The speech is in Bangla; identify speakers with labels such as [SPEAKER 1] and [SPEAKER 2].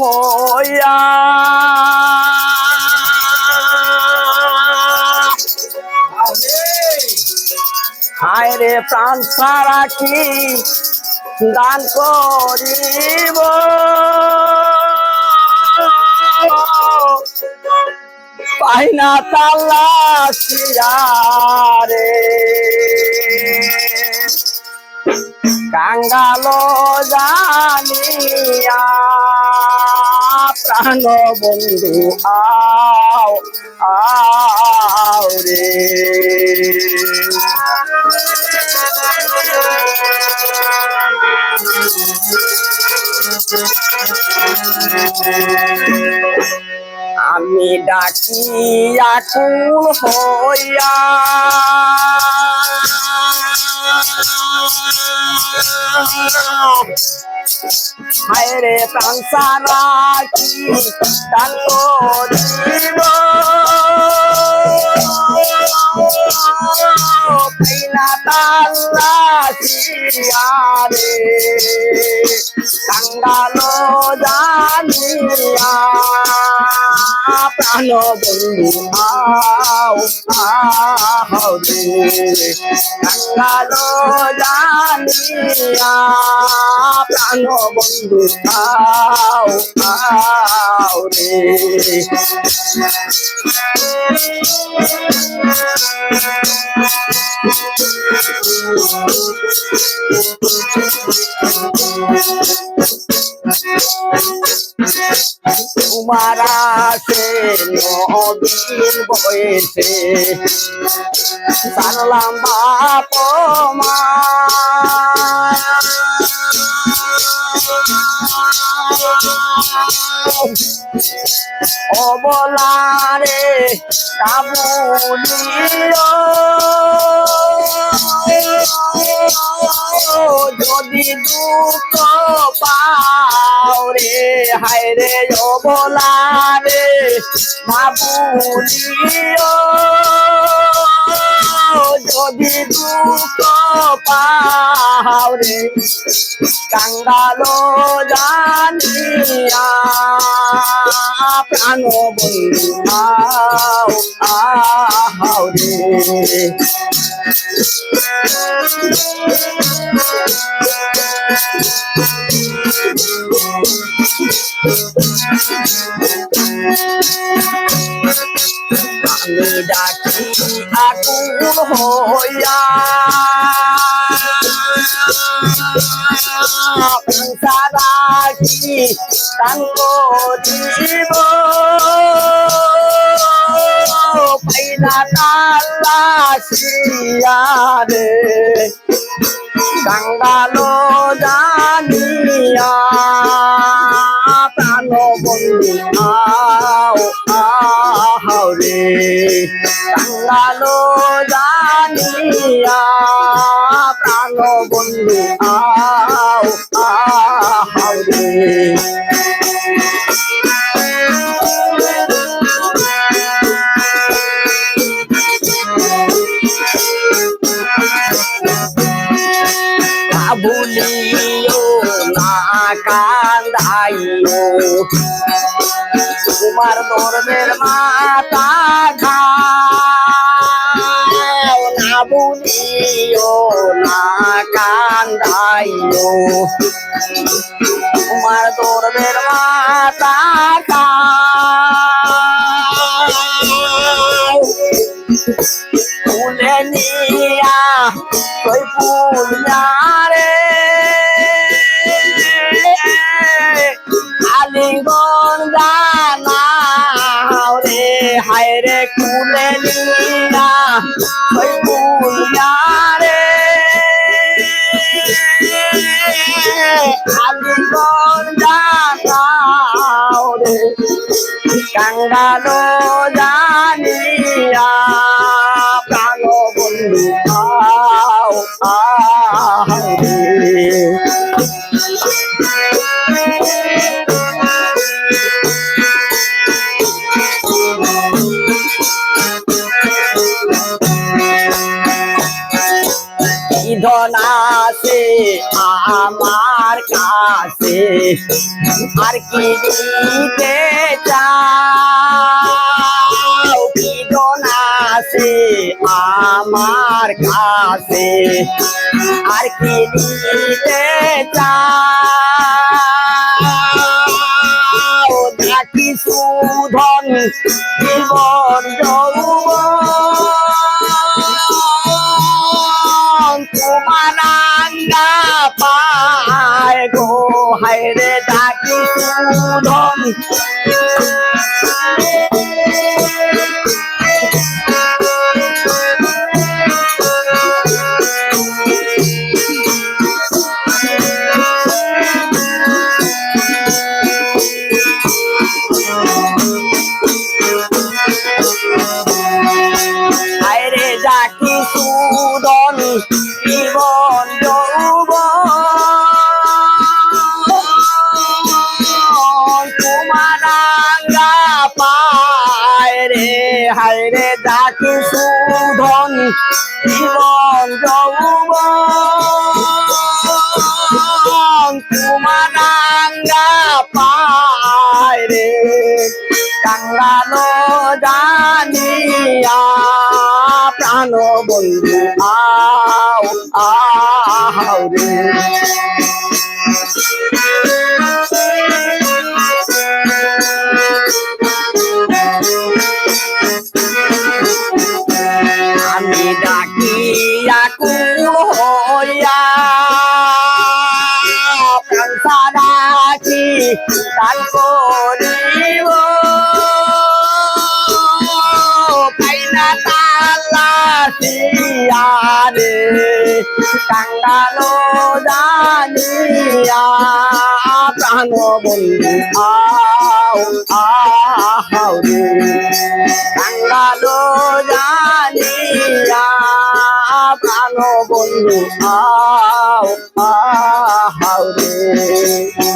[SPEAKER 1] হইয়া। হায় প্রাণ সারা কি দান করিব? পাই না তাল্লা রে। কাঙ্গালো জানিয়া প্রাণ বন্ধু আও আও রে। আমি ডাকি আকুল হইয়া হায় রে প্রাণ সারা কি দান করিব পিনা তাল্লা কাঙ্গালো জানিয়া প্রাণ বন্ধু আও আও রে কাঙ্গালো জানিয়া প্রাণ বন্ধু আও আও রে তোমার আসে নবীন বয়েছে জানলাম বাপ মা অবলারে কাবুলিও যদি দুঃখ পাও রে হায় রে অবলারে ভাবুলিও। যদি দুঃখ পাও রে কাঙ্গালো জানিয়া প্রাণ বন্ধু আও আও রে আমি ডাকি আকুল হইয়া সারা কি তাঙ্গ দিব পাইনা তাল্লা শিয়ারে কাঙ্গালো জানিয়া প্রাণ বন্ধু আও আও রে কাঙ্গালো জানিয়া প্রাণ বন্ধু আও আও ভুলিও না কান্দাইও তোমার ধর্মের মাতা খাও না কান্দাইও। তোমার ধর্মের মাতা ফুলে নিয়া কই ফুল হায় রে কুলে নিয়া কই কুলা রে আলিগন জানাও রে কাঙ্গালো জানিয়া। আছে আমার কাছে আর কি দিতে চাও? কি আছে আমার কাছে? আর কি দিতে চাও? থাকি সুধন জীবন পায় গো হায়রে ডাকি। সুধন জীবন যৌবন তোমার আঙ্গা পায় রে। কাঙ্গালো জানিয়া প্রাণ বন্ধু আও আও রে। কাঙ্গালো জানিয়া প্রাণ বন্ধু আও আও রে। কাঙ্গালো জানিয়া প্রাণ বন্ধু আও আও রে।